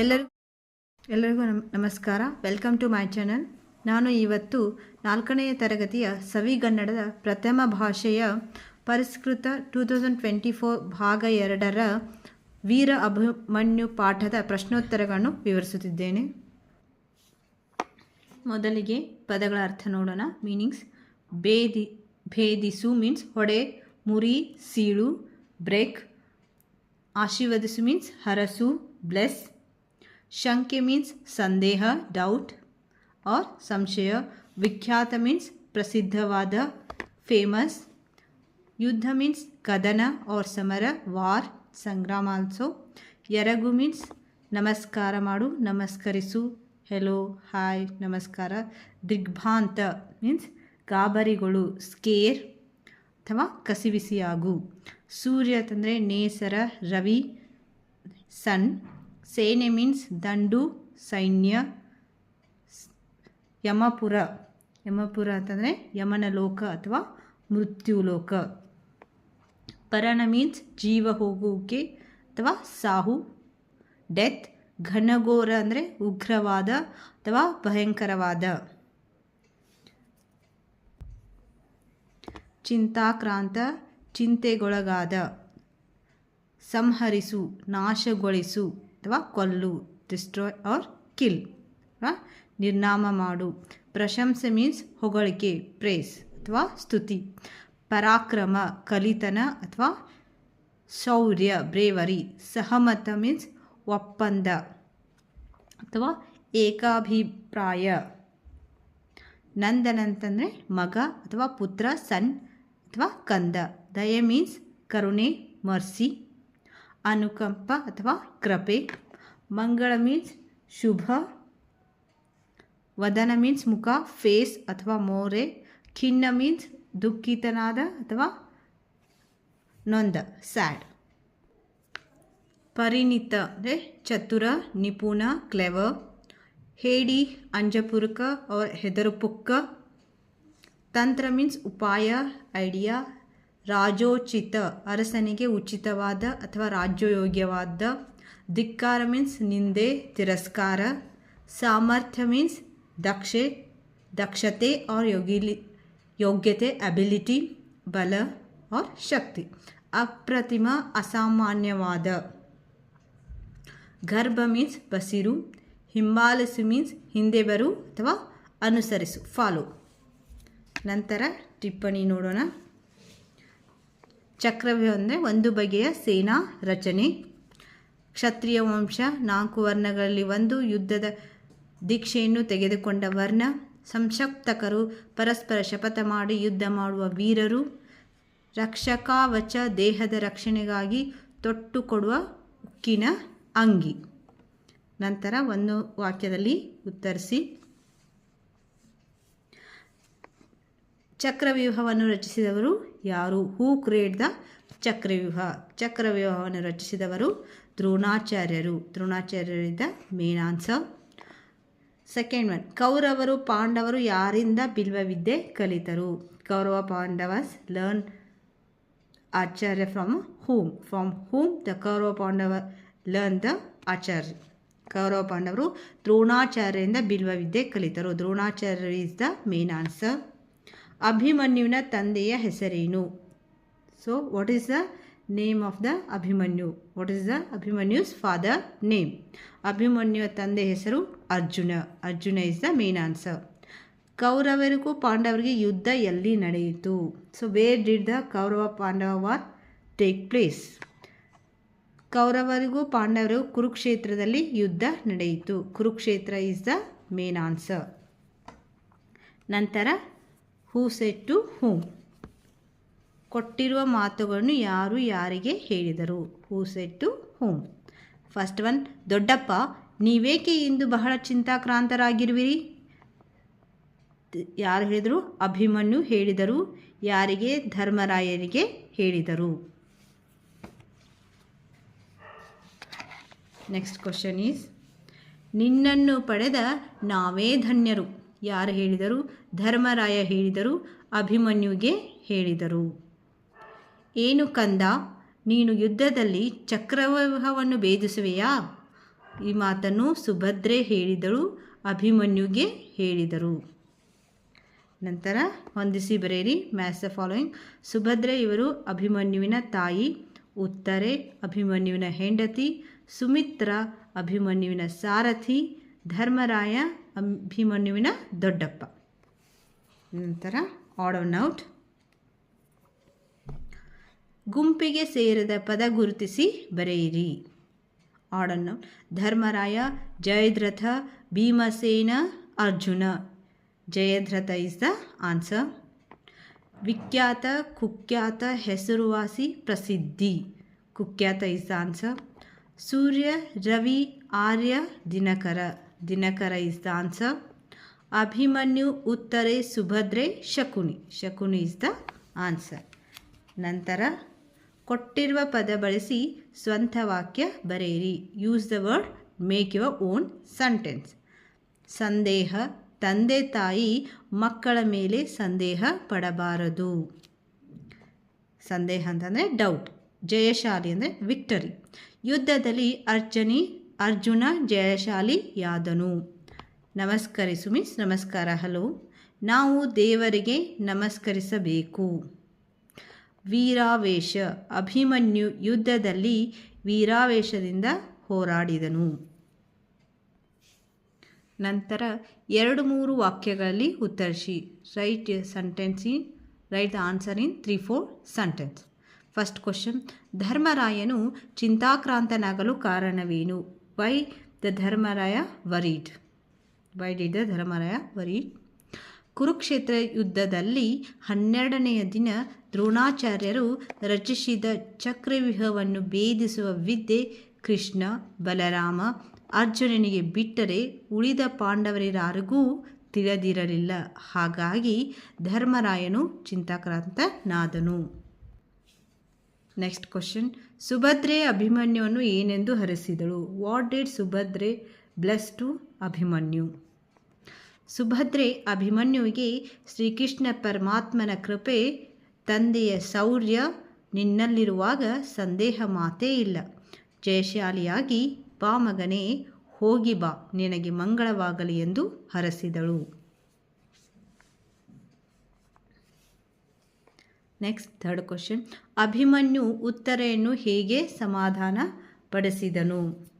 ಎಲ್ಲರಿಗೂ ಎಲ್ಲರಿಗೂ ನಮ್ ನಮಸ್ಕಾರ. ವೆಲ್ಕಮ್ ಟು ಮೈ ಚಾನಲ್ ನಾನು ಇವತ್ತು ನಾಲ್ಕನೆಯ ತರಗತಿಯ ಸವಿಗನ್ನಡದ ಪ್ರಥಮ ಭಾಷೆಯ ಪರಿಷ್ಕೃತ ಟೂ ತೌಸಂಡ್ ಟ್ವೆಂಟಿ ಫೋರ್ ಭಾಗ ಎರಡರ ವೀರ ಅಭಿಮನ್ಯು ಪಾಠದ ಪ್ರಶ್ನೋತ್ತರಗಳನ್ನು ವಿವರಿಸುತ್ತಿದ್ದೇನೆ. ಮೊದಲಿಗೆ ಪದಗಳ ಅರ್ಥ ನೋಡೋಣ. ಮೀನಿಂಗ್ಸ್ ಭೇದಿ ಭೇದಿಸು ಮೀನ್ಸ್ ಹೊಡೆ, ಮುರಿ, ಸೀಳು ಬ್ರೇಕ್ ಆಶೀರ್ವದಿಸು ಮೀನ್ಸ್ ಹರಸು ಬ್ಲೆಸ್ ಶಂಕೆ ಮೀನ್ಸ್ ಸಂದೇಹ ಡೌಟ್ ಆರ್ ಸಂಶಯ. ವಿಖ್ಯಾತ ಮೀನ್ಸ್ ಪ್ರಸಿದ್ಧವಾದ ಫೇಮಸ್ ಯುದ್ಧ ಮೀನ್ಸ್ ಕದನ ಆರ್ ಸಮರ ವಾರ್ ಸಂಗ್ರಾಮ ಆಲ್ಸೋ ಎರಗು ಮೀನ್ಸ್ ನಮಸ್ಕಾರ ಮಾಡು, ನಮಸ್ಕರಿಸು ಹೆಲೋ ಹಾಯ್ ನಮಸ್ಕಾರ. ದಿಗ್ಭಾಂತ ಮೀನ್ಸ್ ಗಾಬರಿಗಳು ಸ್ಕೇರ್ ಅಥವಾ ಕಸಿವಿಸಿಯಾಗು ಸೂರ್ಯ ಅಂತಂದರೆ ನೇಸರ, ರವಿ ಸನ್ ಸೇನೆ ಮೀನ್ಸ್ ದಂಡು, ಸೈನ್ಯ ಯಮಪುರ. ಯಮಪುರ ಅಂತಂದರೆ ಯಮನ ಲೋಕ ಅಥವಾ ಮೃತ್ಯುಲೋಕ. ಪರಣ ಮೀನ್ಸ್ ಜೀವ ಹೋಗುವಿಕೆ ಅಥವಾ ಸಾಹು ಡೆತ್, ಘನಘೋರ ಅಂದರೆ ಉಗ್ರವಾದ ಅಥವಾ ಭಯಂಕರವಾದ. ಚಿಂತಾಕ್ರಾಂತ, ಚಿಂತೆಗೊಳಗಾದ. ಸಂಹರಿಸು, ನಾಶಗೊಳಿಸು. ಅಥವಾ ಕೊಲ್ಲು ಡಿಸ್ಟ್ರಾಯ್ ಆರ್ ಕಿಲ್ ನಿರ್ನಾಮ ಮಾಡು. ಪ್ರಶಂಸೆ ಮೀನ್ಸ್ ಹೊಗಳಿಕೆ ಪ್ರೇಸ್ ಅಥವಾ ಸ್ತುತಿ. ಪರಾಕ್ರಮ, ಕಲಿತನ ಅಥವಾ ಶೌರ್ಯ ಬ್ರೇವರಿ ಸಹಮತ ಮೀನ್ಸ್ ಒಪ್ಪಂದ ಅಥವಾ ಏಕಾಭಿಪ್ರಾಯ. ನಂದನ ಅಂತಂದರೆ ಮಗ ಅಥವಾ ಪುತ್ರ, ಸನ್ ಅಥವಾ ಕಂದ. ದಯ ಮೀನ್ಸ್ ಕರುಣೆ, ಮರ್ಸಿ. ಅನುಕಂಪ ಅಥವಾ ಕೃಪೆ. ಮಂಗಳ ಮೀನ್ಸ್ ಶುಭ. ವದನ ಮೀನ್ಸ್ ಮುಖ ಫೇಸ್ ಅಥವಾ ಮೋರೆ. ಖಿನ್ನ ಮೀನ್ಸ್ ದುಃಖಿತನಾದ ಅಥವಾ ನೊಂದ ಸ್ಯಾಡ್ ಪರಿಣಿತ ಅಂದರೆ ಚತುರ, ನಿಪುಣ ಕ್ಲೆವರ್ ಹೇಡಿ, ಅಂಜಪುರುಕ ಅವರ ಹೆದರುಪುಕ್ಕ. ತಂತ್ರ ಮೀನ್ಸ್ ಉಪಾಯ ಐಡಿಯಾ ರಾಜೋಚಿತ ಅರಸನಿಗೆ ಉಚಿತವಾದ ಅಥವಾ ರಾಜ್ಯಯೋಗ್ಯವಾದ ಧಿಕ್ಕಾರ ಮೀನ್ಸ್ ನಿಂದೆ, ತಿರಸ್ಕಾರ, ಸಾಮರ್ಥ್ಯ ಮೀನ್ಸ್ ದಕ್ಷೆ, ದಕ್ಷತೆ ಆರ್ ಯೋಗಿಲಿ, ಯೋಗ್ಯತೆ ಅಬಿಲಿಟಿ ಬಲ ಆರ್ ಶಕ್ತಿ, ಅಪ್ರತಿಮ, ಅಸಾಮಾನ್ಯವಾದ. ಗರ್ಭ ಮೀನ್ಸ್ ಬಸಿರು, ಹಿಂಬಾಲಿಸು ಮೀನ್ಸ್ ಹಿಂದೆ ಬರು ಅಥವಾ ಅನುಸರಿಸು ಫಾಲೋ ನಂತರ ಟಿಪ್ಪಣಿ ನೋಡೋಣ. ಚಕ್ರವ್ಯೂಹ ಅಂದರೆ ಒಂದು ಬಗೆಯ ಸೇನಾ ರಚನೆ. ಕ್ಷತ್ರಿಯ ವಂಶ ನಾಲ್ಕು ವರ್ಣಗಳಲ್ಲಿ ಒಂದು. ಯುದ್ಧದ ದೀಕ್ಷೆಯನ್ನು ತೆಗೆದುಕೊಂಡ ವರ್ಣ. ಸಂಶಕ್ತಕರು ಪರಸ್ಪರ ಶಪಥ ಮಾಡಿ ಯುದ್ಧ ಮಾಡುವ ವೀರರು. ರಕ್ಷಕಾವಚ ದೇಹದ ರಕ್ಷಣೆಗಾಗಿ ತೊಟ್ಟು ಕೊಡುವ ಉಕ್ಕಿನ ಅಂಗಿ. ನಂತರ ಒಂದು ವಾಕ್ಯದಲ್ಲಿ ಉತ್ತರಿಸಿ. ಚಕ್ರವ್ಯೂಹವನ್ನು ರಚಿಸಿದವರು ಯಾರು? ಹೂ ಕ್ರಿಯೇಟ್ ದ ಚಕ್ರವ್ಯೂಹ? ಚಕ್ರವ್ಯೂಹವನ್ನು ರಚಿಸಿದವರು ದ್ರೋಣಾಚಾರ್ಯರು. ದ್ರೋಣಾಚಾರ್ಯರಿದ್ದ ಮೇನ್ ಆನ್ಸರ್ ಸೆಕೆಂಡ್ ಒನ್ ಕೌರವರು, ಪಾಂಡವರು ಯಾರಿಂದ ಬಿಲ್ವವಿದ್ಯೆ ಕಲಿತರು? Kaurava, Pandavas learn acharya from whom from whom the Kaurava, Pandava learn the acharya? Kaurava, ಪಾಂಡವರು ದ್ರೋಣಾಚಾರ್ಯರಿಂದ ಬಿಲ್ವವಿದ್ಯೆ ಕಲಿತರು. Dronacharya is the main answer ಅಭಿಮನ್ಯುವಿನ ತಂದೆಯ ಹೆಸರೇನು? So what is the name of the Abhimanyu? What is the Abhimanyu's father name ಅಭಿಮನ್ಯುವ ತಂದೆ ಹೆಸರು Arjuna. Arjuna is the main answer ಕೌರವರಿಗೂ ಪಾಂಡವರಿಗೆ ಯುದ್ಧ ಎಲ್ಲಿ ನಡೆಯಿತು? So where did the Kaurava Pandava war take place ಕೌರವರಿಗೂ ಪಾಂಡವರು ಕುರುಕ್ಷೇತ್ರದಲ್ಲಿ ಯುದ್ಧ ನಡೆಯಿತು. Kurukshetra is the main answer ನಂತರ ಹೂ ಸೆಟ್ ಟು ಹೂಮ್ ಕೊಟ್ಟಿರುವ ಮಾತುಗಳನ್ನು ಯಾರು ಯಾರಿಗೆ ಹೇಳಿದರು? Who said to whom first one ದೊಡ್ಡಪ್ಪ, ನೀವೇಕೆ ಇಂದು ಬಹಳ ಚಿಂತಾಕ್ರಾಂತರಾಗಿರುವಿರಿ? ಯಾರು ಹೇಳಿದರು? ಅಭಿಮನ್ಯು ಹೇಳಿದರು. ಯಾರಿಗೆ? ಧರ್ಮರಾಯರಿಗೆ ಹೇಳಿದರು. ನೆಕ್ಸ್ಟ್ ಕ್ವಶನ್ ಈಸ್ ನಿನ್ನನ್ನು ಪಡೆದ ನಾವೇ ಧನ್ಯರು. ಯಾರು ಹೇಳಿದರು? ಧರ್ಮರಾಯ ಹೇಳಿದರು, ಅಭಿಮನ್ಯುಗೆ ಹೇಳಿದರು. ಏನು ಕಂದ, ನೀನು ಯುದ್ಧದಲ್ಲಿ ಚಕ್ರವ್ಯೂಹವನ್ನು ಭೇದಿಸುವೆಯಾ? ಈ ಮಾತನ್ನು ಸುಭದ್ರೆ ಹೇಳಿದಳು, ಅಭಿಮನ್ಯುಗೆ ಹೇಳಿದರು. ನಂತರ ಹೊಂದಿಸಿ ಬರೆಯಿರಿ ಮ್ಯಾಸ್ ದ ಫಾಲೋಯಿಂಗ್. ಸುಭದ್ರೆ ಇವರು ಅಭಿಮನ್ಯುವಿನ ತಾಯಿ, ಉತ್ತರೆ ಅಭಿಮನ್ಯುವಿನ ಹೆಂಡತಿ, ಸುಮಿತ್ರ ಅಭಿಮನ್ಯುವಿನ ಸಾರಥಿ, ಧರ್ಮರಾಯ ಅಭಿಮನ್ಯುವಿನ ದೊಡ್ಡಪ್ಪ. ನಂತರ ಔಟ್. ಗುಂಪಿಗೆ ಸೇರಿದ ಪದ ಗುರುತಿಸಿ ಬರೆಯಿರಿ. ಆಡನ್ನು Dharmaraya, Jayadratha, Bhimasena, Arjuna. Jayadratha is the answer ವಿಖ್ಯಾತ, ಕುಖ್ಯಾತ, ಹೆಸರುವಾಸಿ, ಪ್ರಸಿದ್ಧಿ. ಕುಖ್ಯಾತ ಇಸ್ ದ ಆನ್ಸರ್ ಸೂರ್ಯ, ರವಿ, ಆರ್ಯ, ದಿನಕರ. Dinakara is the answer. Abhimanyu, Uttare, Subhadre, Shakuni. Shakuni is the answer. ನಂತರ, ಕೊಟ್ಟಿರುವ ಪದ ಬಳಸಿ ಸ್ವಂತ ವಾಕ್ಯ ಬರೆಯಿರಿ. Use the word, make your own sentence. ಸಂದೇಹ, ತಂದೆ ತಾಯಿ, ಮಕ್ಕಳ ಮೇಲೆ ಸಂದೇಹ ಪಡಬಾರದು. ಸಂದೇಹ ಅಂತಂದರೆ ಡೌಟ್ ಜಯಶಾಲಿ ಅಂದರೆ ವಿಕ್ಟರಿ ಯುದ್ಧದಲ್ಲಿ ಅರ್ಜುನಿ ಅರ್ಜುನ ಜಯಶಾಲಿಯಾದನು ನಮಸ್ಕರಿಸು ಮೀನ್ಸ್ ನಮಸ್ಕಾರ, ಹಲೋ. ನಾವು ದೇವರಿಗೆ ನಮಸ್ಕರಿಸಬೇಕು. ವೀರಾವೇಶ, ಅಭಿಮನ್ಯು ಯುದ್ಧದಲ್ಲಿ ವೀರಾವೇಶದಿಂದ ಹೋರಾಡಿದನು. ನಂತರ ಎರಡು ಮೂರು ವಾಕ್ಯಗಳಲ್ಲಿ ಉತ್ತರಿಸಿ. Write sentence in write the answer in three four sentence first question ಧರ್ಮರಾಯನು ಚಿಂತಾಕ್ರಾಂತನಾಗಲು ಕಾರಣವೇನು? Why the Dharmaraya worried why did the Dharmaraya worried Kurukshetra ಯುದ್ಧದಲ್ಲಿ ಹನ್ನೆರಡನೆಯ ದಿನ ದ್ರೋಣಾಚಾರ್ಯರು ರಚಿಸಿದ ಚಕ್ರವ್ಯೂಹವನ್ನು ಭೇದಿಸುವ ವಿದ್ಯೆ ಕೃಷ್ಣ ಬಲರಾಮ ಅರ್ಜುನನಿಗೆ ಬಿಟ್ಟರೆ ಉಳಿದ ಪಾಂಡವರಿಗಾರಿಗೂ ತಿಳಿದಿರಲಿಲ್ಲ ಹಾಗಾಗಿ ಧರ್ಮರಾಯನು ಚಿಂತಾಕ್ರಾಂತನಾದನು ನೆಕ್ಸ್ಟ್ ಕ್ವಶನ್ ಸುಭದ್ರೆ ಅಭಿಮನ್ಯುವನ್ನು ಏನೆಂದು ಹರಿಸಿದಳು what did Subhadra bless to Abhimanyu Subhadra ಅಭಿಮನ್ಯುವಿಗೆ Srikrishna ಪರಮಾತ್ಮನ ಕೃಪೆ ತಂದೆಯ ಶೌರ್ಯ ನಿನ್ನಲ್ಲಿರುವಾಗ ಸಂದೇಹ ಮಾತೇ ಇಲ್ಲ ಜಯಶಾಲಿಯಾಗಿ ಬಾ ಮಗನೇ ಹೋಗಿ ಬಾ ನಿನಗೆ ಮಂಗಳವಾಗಲಿ ಎಂದು ಹರಸಿದಳು ನೆಕ್ಸ್ಟ್ ಥರ್ಡ್ ಕ್ವಶನ್ ಅಭಿಮನ್ಯು ಉತ್ತರೆಯನ್ನು ಹೇಗೆ ಸಮಾಧಾನ ಪಡಿಸಿದನು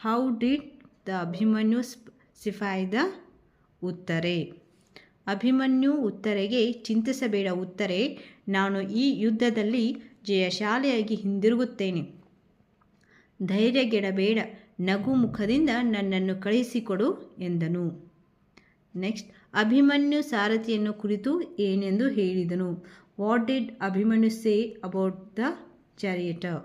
how did the Abhimanyu pacify the Uttare? Abhimanyu ಉತ್ತರೆಗೆ, ಚಿಂತಿಸಬೇಡ, ಉತ್ತರೆ. ನಾನು ಈ ಯುದ್ಧದಲ್ಲಿ ಜಯಶಾಲಿಯಾಗಿ ಹಿಂದಿರುಗುತ್ತೇನೆ. ಧೈರ್ಯಗೆಡಬೇಡ. ನಗು ಮುಖದಿಂದ ನನ್ನನ್ನು ಕಳಿಸಿಕೊಡು ಎಂದನು. ನೆಕ್ಸ್ಟ್ ಅಭಿಮನ್ಯು ಸಾರಥಿಯನ್ನು ಕುರಿತು ಏನೆಂದು ಹೇಳಿದನು. What did Abhimanyu say about the charioteer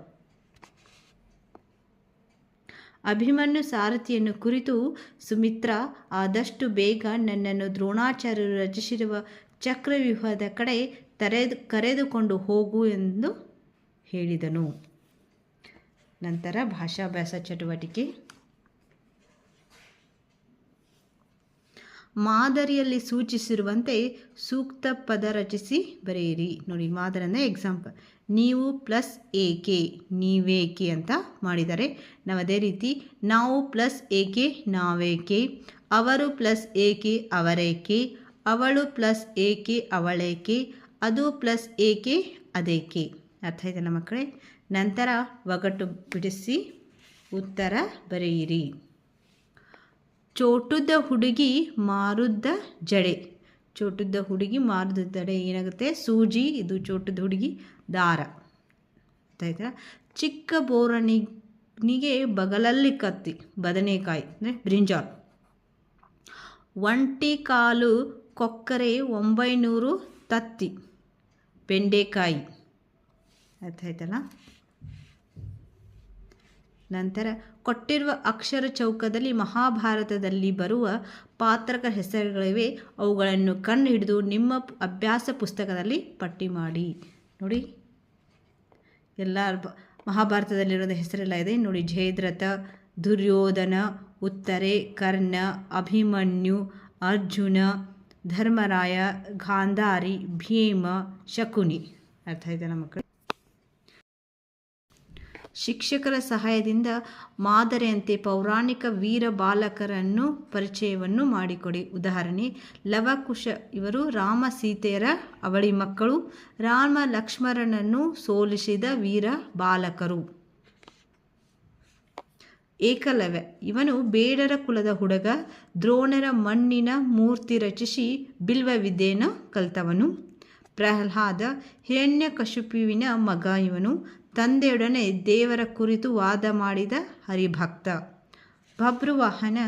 Abhimanyu ಸಾರಥಿಯನ್ನು ಕುರಿತು, ಸುಮಿತ್ರ, ಆದಷ್ಟು ಬೇಗ ನನ್ನನ್ನು ದ್ರೋಣಾಚಾರ್ಯರು ರಚಿಸಿರುವ ಚಕ್ರವ್ಯೂಹದ ಕಡೆ ತರೆದು, ಕರೆದುಕೊಂಡು ಹೋಗು ಎಂದು ಹೇಳಿದನು. ನಂತರ ಭಾಷಾಭ್ಯಾಸ ಚಟುವಟಿಕೆ. ಮಾದರಿಯಲ್ಲಿ ಸೂಚಿಸಿರುವಂತೆ ಸೂಕ್ತ ಪದ ರಚಿಸಿ ಬರೆಯಿರಿ. ನೋಡಿ ಮಾದರಿ ಅಂದರೆ ಎಕ್ಸಾಂಪಲ್ ನೀವು ಪ್ಲಸ್ ಏಕೆ ನೀವೇಕೆ ಅಂತ ಮಾಡಿದ್ದಾರೆ ನಾವು ಅದೇ ರೀತಿ ನಾವು ಪ್ಲಸ್ ಏಕೆ ನಾವೇಕೆ, ಅವರು ಪ್ಲಸ್ ಏಕೆ ಅವರೇಕೆ, ಅವಳು ಪ್ಲಸ್ ಏಕೆ ಅವಳೇಕೆ, ಅದು ಪ್ಲಸ್ ಏಕೆ ಅದೇಕೆ. ಅರ್ಥ ಆಯ್ತಲ್ಲ ಮಕ್ಕಳೇ? ನಂತರ ಒಗಟು ಬಿಡಿಸಿ ಉತ್ತರ ಬರೆಯಿರಿ. ಚೋಟುದ್ದ ಹುಡುಗಿ ಮಾರುದ್ದ ಜಡೆ. ಚೋಟುದ ಹುಡುಗಿ ಮಾರುದ ಜಡೆ ಏನಾಗುತ್ತೆ? ಸೂಜಿ, ಇದು ಚೋಟುದ ಹುಡುಗಿ ದಾರ. ಆಯ್ತಾ? ಚಿಕ್ಕ ಬೋರಣಿಗೆ ಬಗಲಲ್ಲಿ ಕತ್ತಿ, ಬದನೆಕಾಯಿ, ಅಂದರೆ ಬ್ರಿಂಜಾಲ್. ಒಂಟಿ ಕಾಲು ಕೊಕ್ಕರೆ ಒಂಬೈನೂರು ತತ್ತಿ, ಬೆಂಡೆಕಾಯಿ. ಅರ್ಥ ಆಯ್ತಲ್ಲ? ನಂತರ ಕೊಟ್ಟಿರುವ ಅಕ್ಷರ ಚೌಕದಲ್ಲಿ ಮಹಾಭಾರತದಲ್ಲಿ ಬರುವ ಪಾತ್ರಕ ಹೆಸರುಗಳಿವೆ. ಅವುಗಳನ್ನು ಕಂಡು ಹಿಡಿದು ನಿಮ್ಮ ಅಭ್ಯಾಸ ಪುಸ್ತಕದಲ್ಲಿ ಪಟ್ಟಿ ಮಾಡಿ. ನೋಡಿ. ಎಲ್ಲ ಮಹಾಭಾರತದಲ್ಲಿರೋದ ಹೆಸರೆಲ್ಲ ಇದೆ. ನೋಡಿ, ಜಯದ್ರಥ, ದುರ್ಯೋಧನ, ಉತ್ತರೆ, ಕರ್ಣ, ಅಭಿಮನ್ಯು, ಅರ್ಜುನ, ಧರ್ಮರಾಯ, ಗಾಂಧಾರಿ, ಭೀಮ, ಶಕುನಿ. ಅರ್ಥ ಆಯ್ತಲ್ಲ ಮಕ್ಕಳು? ಶಿಕ್ಷಕರ ಸಹಾಯದಿಂದ ಮಾದರಿಯಂತೆ ಪೌರಾಣಿಕ ವೀರ ಬಾಲಕರನ್ನು ಪರಿಚಯವನ್ನು ಮಾಡಿಕೊಡಿ. ಉದಾಹರಣೆ, ಲವಕುಶ ಇವರು ರಾಮ ಸೀತೆಯರ ಅವಳಿ ಮಕ್ಕಳು. ರಾಮ ಲಕ್ಷ್ಮಣನನ್ನು ಸೋಲಿಸಿದ ವೀರ ಬಾಲಕರು. ಏಕಲವ್ಯ, ಇವನು ಬೇಡರ ಕುಲದ ಹುಡುಗ, ದ್ರೋಣರ ಮಣ್ಣಿನ ಮೂರ್ತಿ ರಚಿಸಿ ಬಿಲ್ವ ವಿದ್ಯೆಯನ್ನು ಕಲ್ತವನು. ಪ್ರಹ್ಲಾದ, ಹಿರಣ್ಯಕಶಿಪುವಿನ ಮಗ ಇವನು. ತಂದೆಯೊಡನೆ ದೇವರ ಕುರಿತು ವಾದ ಮಾಡಿದ ಹರಿಭಕ್ತ. ಭಬ್ರುವಾಹನ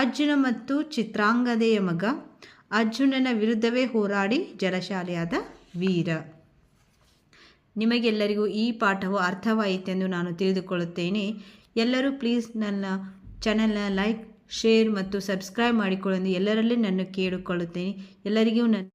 ಅರ್ಜುನ ಮತ್ತು ಚಿತ್ರಾಂಗದೆಯ ಮಗ ಅರ್ಜುನನ ವಿರುದ್ಧವೇ ಹೋರಾಡಿ ಜಲಶಾಲೆಯಾದ ವೀರ. ನಿಮಗೆಲ್ಲರಿಗೂ ಈ ಪಾಠವು ಅರ್ಥವಾಯಿತೆಂದು ನಾನು ತಿಳಿದುಕೊಳ್ಳುತ್ತೇನೆ. ಎಲ್ಲರೂ ಪ್ಲೀಸ್ ನನ್ನ ಚಾನಲ್ನ ಲೈಕ್, ಶೇರ್ ಮತ್ತು ಸಬ್ಸ್ಕ್ರೈಬ್ ಮಾಡಿಕೊಳ್ಳೆಂದು ಎಲ್ಲರಲ್ಲಿ ನನ್ನ ಕೇಳಿಕೊಳ್ಳುತ್ತೇನೆ. ಎಲ್ಲರಿಗೂ ನನ್ನ